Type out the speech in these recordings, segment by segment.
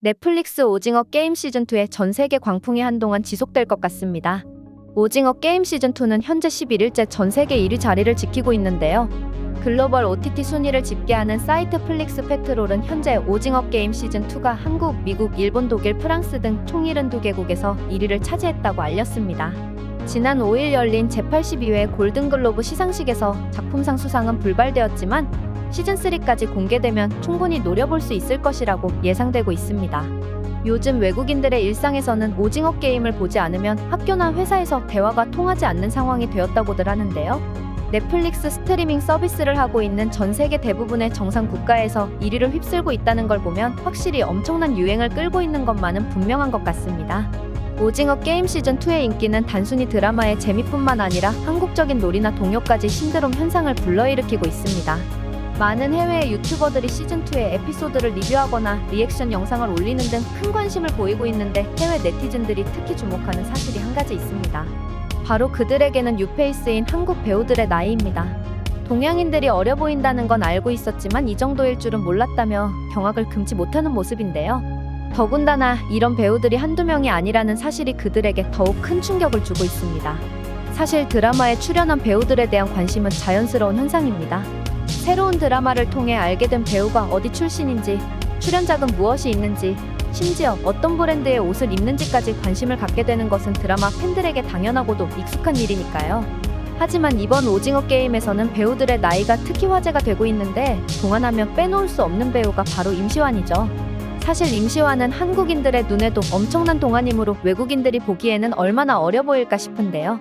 넷플릭스 오징어 게임 시즌2의 전 세계 광풍이 한동안 지속될 것 같습니다. 오징어 게임 시즌2는 현재 11일째 전 세계 1위 자리를 지키고 있는데요. 글로벌 OTT 순위를 집계하는 사이트 플릭스 페트롤은 현재 오징어 게임 시즌2가 한국, 미국, 일본, 독일, 프랑스 등 총 72개국에서 1위를 차지했다고 알렸습니다. 지난 5일 열린 제82회 골든글로브 시상식에서 작품상 수상은 불발되었지만 시즌3까지 공개되면 충분히 노려볼 수 있을 것이라고 예상되고 있습니다. 요즘 외국인들의 일상에서는 오징어 게임을 보지 않으면 학교나 회사에서 대화가 통하지 않는 상황이 되었다고들 하는데요. 넷플릭스 스트리밍 서비스를 하고 있는 전 세계 대부분의 정상 국가에서 1위를 휩쓸고 있다는 걸 보면 확실히 엄청난 유행을 끌고 있는 것만은 분명한 것 같습니다. 오징어 게임 시즌2의 인기는 단순히 드라마의 재미뿐만 아니라 한국적인 놀이나 동요까지 신드롬 현상을 불러일으키고 있습니다. 많은 해외의 유튜버들이 시즌2의 에피소드를 리뷰하거나 리액션 영상을 올리는 등 큰 관심을 보이고 있는데 해외 네티즌들이 특히 주목하는 사실이 한 가지 있습니다. 바로 그들에게는 뉴페이스인 한국 배우들의 나이입니다. 동양인들이 어려 보인다는 건 알고 있었지만 이 정도일 줄은 몰랐다며 경악을 금치 못하는 모습인데요. 더군다나 이런 배우들이 한두 명이 아니라는 사실이 그들에게 더욱 큰 충격을 주고 있습니다. 사실 드라마에 출연한 배우들에 대한 관심은 자연스러운 현상입니다. 새로운 드라마를 통해 알게 된 배우가 어디 출신인지, 출연작은 무엇이 있는지, 심지어 어떤 브랜드의 옷을 입는지까지 관심을 갖게 되는 것은 드라마 팬들에게 당연하고도 익숙한 일이니까요. 하지만 이번 오징어 게임에서는 배우들의 나이가 특히 화제가 되고 있는데 동안하면 빼놓을 수 없는 배우가 바로 임시완이죠. 사실 임시완은 한국인들의 눈에도 엄청난 동안이므로 외국인들이 보기에는 얼마나 어려 보일까 싶은데요.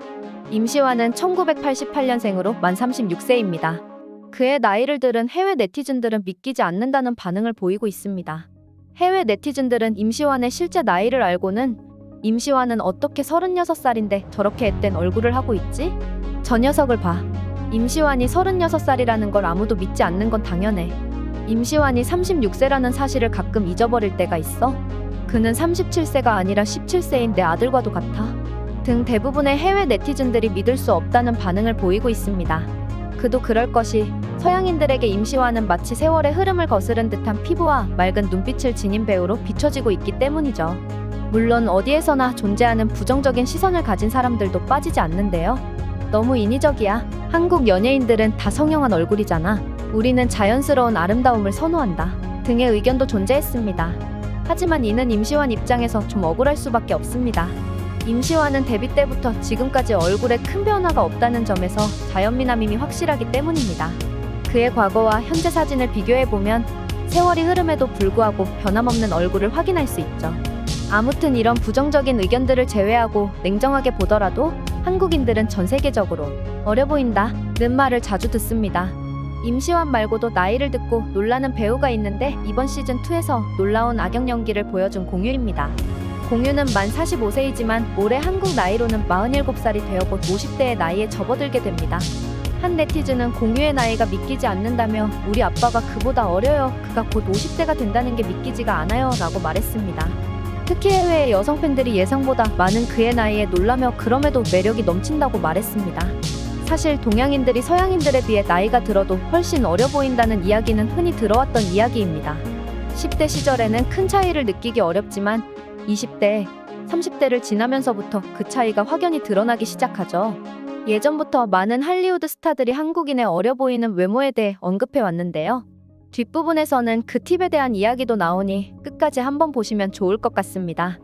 임시완은 1988년생으로 만 36세입니다. 그의 나이를 들은 해외 네티즌들은 믿기지 않는다는 반응을 보이고 있습니다. 해외 네티즌들은 임시완의 실제 나이를 알고는 임시완은 어떻게 36살인데 저렇게 앳된 얼굴을 하고 있지? 저 녀석을 봐. 임시완이 36살이라는 걸 아무도 믿지 않는 건 당연해. 임시완이 36세라는 사실을 가끔 잊어버릴 때가 있어. 그는 37세가 아니라 17세인 내 아들과도 같아. 등 대부분의 해외 네티즌들이 믿을 수 없다는 반응을 보이고 있습니다. 그도 그럴 것이 서양인들에게 임시완은 마치 세월의 흐름을 거스른 듯한 피부와 맑은 눈빛을 지닌 배우로 비춰지고 있기 때문이죠. 물론 어디에서나 존재하는 부정적인 시선을 가진 사람들도 빠지지 않는데요. 너무 인위적이야. 한국 연예인들은 다 성형한 얼굴이잖아. 우리는 자연스러운 아름다움을 선호한다. 등의 의견도 존재했습니다. 하지만 이는 임시완 입장에서 좀 억울할 수밖에 없습니다. 임시완은 데뷔 때부터 지금까지 얼굴에 큰 변화가 없다는 점에서 자연미남임이 확실하기 때문입니다. 그의 과거와 현재 사진을 비교해보면 세월이 흐름에도 불구하고 변함없는 얼굴을 확인할 수 있죠. 아무튼 이런 부정적인 의견들을 제외하고 냉정하게 보더라도 한국인들은 전 세계적으로 어려 보인다 는 말을 자주 듣습니다. 임시완 말고도 나이를 듣고 놀라는 배우가 있는데 이번 시즌2에서 놀라운 악역 연기를 보여준 공유입니다. 공유는 만 45세이지만 올해 한국 나이로는 47살이 되어 곧 50대의 나이에 접어들게 됩니다. 한 네티즌은 공유의 나이가 믿기지 않는다며 우리 아빠가 그보다 어려요. 그가 곧 50대가 된다는 게 믿기지가 않아요. 라고 말했습니다. 특히 해외의 여성 팬들이 예상보다 많은 그의 나이에 놀라며 그럼에도 매력이 넘친다고 말했습니다. 사실 동양인들이 서양인들에 비해 나이가 들어도 훨씬 어려 보인다는 이야기는 흔히 들어왔던 이야기입니다. 10대 시절에는 큰 차이를 느끼기 어렵지만 20대, 30대를 지나면서부터 그 차이가 확연히 드러나기 시작하죠. 예전부터 많은 할리우드 스타들이 한국인의 어려 보이는 외모에 대해 언급해 왔는데요. 뒷부분에서는 그 팁에 대한 이야기도 나오니 끝까지 한번 보시면 좋을 것 같습니다.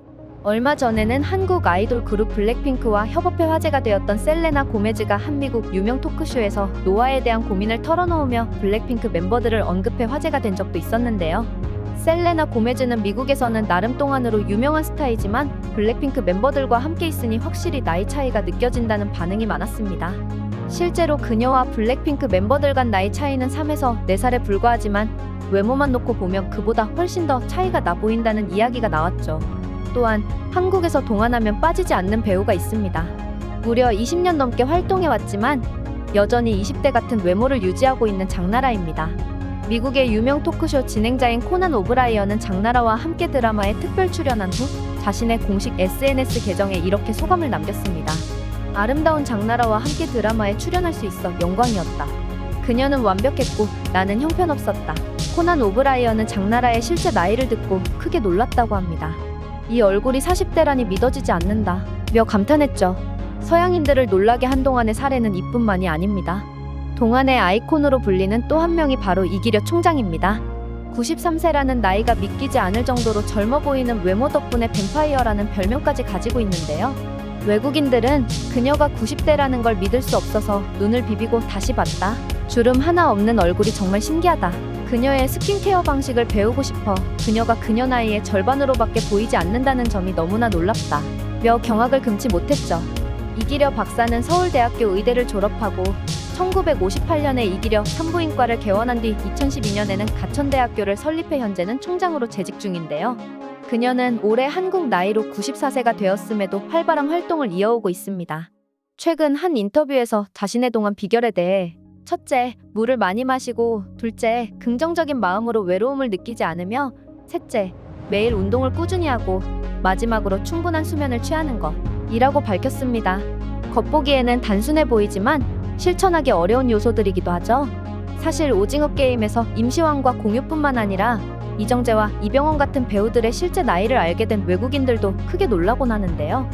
얼마 전에는 한국 아이돌 그룹 블랙핑크와 협업해 화제가 되었던 셀레나 고메즈가 한 미국 유명 토크쇼에서 노화에 대한 고민을 털어놓으며 블랙핑크 멤버들을 언급해 화제가 된 적도 있었는데요. 셀레나 고메즈는 미국에서는 나름 동안으로 유명한 스타이지만 블랙핑크 멤버들과 함께 있으니 확실히 나이 차이가 느껴진다는 반응이 많았습니다. 실제로 그녀와 블랙핑크 멤버들 간 나이 차이는 3에서 4살에 불과하지만 외모만 놓고 보면 그보다 훨씬 더 차이가 나 보인다는 이야기가 나왔죠. 또한 한국에서 동안하면 빠지지 않는 배우가 있습니다. 무려 20년 넘게 활동해 왔지만 여전히 20대 같은 외모를 유지하고 있는 장나라입니다. 미국의 유명 토크쇼 진행자인 코난 오브라이언은 장나라와 함께 드라마에 특별 출연한 후 자신의 공식 SNS 계정에 이렇게 소감을 남겼습니다. 아름다운 장나라와 함께 드라마에 출연할 수 있어 영광이었다. 그녀는 완벽했고 나는 형편없었다. 코난 오브라이언은 장나라의 실제 나이를 듣고 크게 놀랐다고 합니다. 이 얼굴이 40대라니 믿어지지 않는다. 며 감탄했죠. 서양인들을 놀라게 한 동안의 사례는 이뿐만이 아닙니다. 동안의 아이콘으로 불리는 또 한 명이 바로 이기려 총장입니다. 93세라는 나이가 믿기지 않을 정도로 젊어 보이는 외모 덕분에 뱀파이어라는 별명까지 가지고 있는데요. 외국인들은 그녀가 90대라는 걸 믿을 수 없어서 눈을 비비고 다시 봤다. 주름 하나 없는 얼굴이 정말 신기하다. 그녀의 스킨케어 방식을 배우고 싶어. 그녀가 그녀 나이의 절반으로밖에 보이지 않는다는 점이 너무나 놀랍다. 며 경악을 금치 못했죠. 이기려 박사는 서울대학교 의대를 졸업하고 1958년에 이기려 산부인과를 개원한 뒤 2012년에는 가천대학교를 설립해 현재는 총장으로 재직 중인데요. 그녀는 올해 한국 나이로 94세가 되었음에도 활발한 활동을 이어오고 있습니다. 최근 한 인터뷰에서 자신의 동안 비결에 대해 첫째, 물을 많이 마시고 둘째, 긍정적인 마음으로 외로움을 느끼지 않으며 셋째, 매일 운동을 꾸준히 하고 마지막으로 충분한 수면을 취하는 것 이라고 밝혔습니다. 겉보기에는 단순해 보이지만 실천하기 어려운 요소들이기도 하죠. 사실 오징어 게임에서 임시완과 공유뿐만 아니라 이정재와 이병헌 같은 배우들의 실제 나이를 알게 된 외국인들도 크게 놀라곤 하는데요.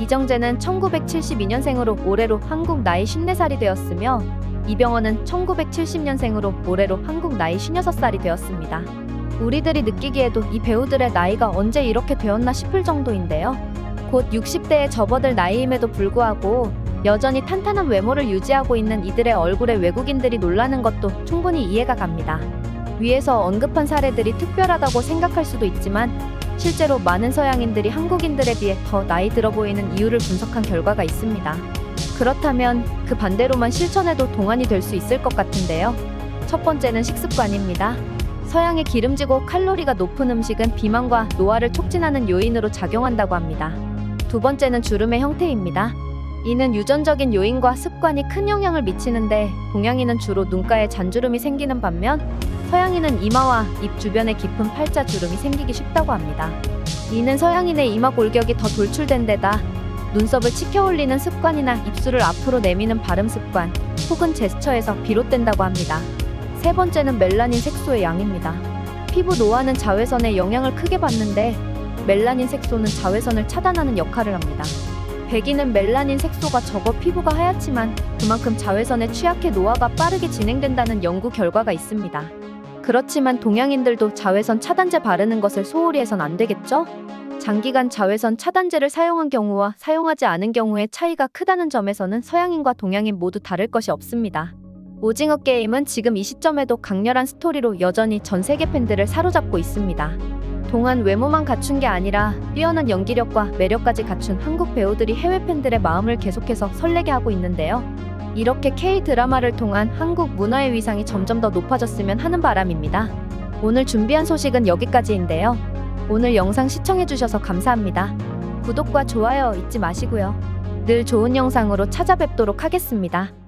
이정재는 1972년생으로 올해로 한국 나이 54살이 되었으며 이병헌은 1970년생으로 올해로 한국 나이 56살이 되었습니다. 우리들이 느끼기에도 이 배우들의 나이가 언제 이렇게 되었나 싶을 정도인데요. 곧 60대에 접어들 나이임에도 불구하고 여전히 탄탄한 외모를 유지하고 있는 이들의 얼굴에 외국인들이 놀라는 것도 충분히 이해가 갑니다. 위에서 언급한 사례들이 특별하다고 생각할 수도 있지만 실제로 많은 서양인들이 한국인들에 비해 더 나이 들어 보이는 이유를 분석한 결과가 있습니다. 그렇다면 그 반대로만 실천해도 동안이 될 수 있을 것 같은데요. 첫 번째는 식습관입니다. 서양의 기름지고 칼로리가 높은 음식은 비만과 노화를 촉진하는 요인으로 작용한다고 합니다. 두 번째는 주름의 형태입니다. 이는 유전적인 요인과 습관이 큰 영향을 미치는데 동양인은 주로 눈가에 잔주름이 생기는 반면 서양인은 이마와 입 주변에 깊은 팔자 주름이 생기기 쉽다고 합니다. 이는 서양인의 이마 골격이 더 돌출된 데다 눈썹을 치켜 올리는 습관이나 입술을 앞으로 내미는 발음 습관 혹은 제스처에서 비롯된다고 합니다. 세 번째는 멜라닌 색소의 양입니다. 피부 노화는 자외선의 영향을 크게 받는데 멜라닌 색소는 자외선을 차단하는 역할을 합니다. 백인은 멜라닌 색소가 적어 피부가 하얗지만 그만큼 자외선에 취약해 노화가 빠르게 진행된다는 연구 결과가 있습니다. 그렇지만 동양인들도 자외선 차단제 바르는 것을 소홀히 해선 안 되겠죠? 장기간 자외선 차단제를 사용한 경우와 사용하지 않은 경우의 차이가 크다는 점에서는 서양인과 동양인 모두 다를 것이 없습니다. 오징어 게임은 지금 이 시점에도 강렬한 스토리로 여전히 전 세계 팬들을 사로잡고 있습니다. 동안 외모만 갖춘 게 아니라 뛰어난 연기력과 매력까지 갖춘 한국 배우들이 해외 팬들의 마음을 계속해서 설레게 하고 있는데요. 이렇게 K 드라마를 통한 한국 문화의 위상이 점점 더 높아졌으면 하는 바람입니다. 오늘 준비한 소식은 여기까지인데요. 오늘 영상 시청해주셔서 감사합니다. 구독과 좋아요 잊지 마시고요. 늘 좋은 영상으로 찾아뵙도록 하겠습니다.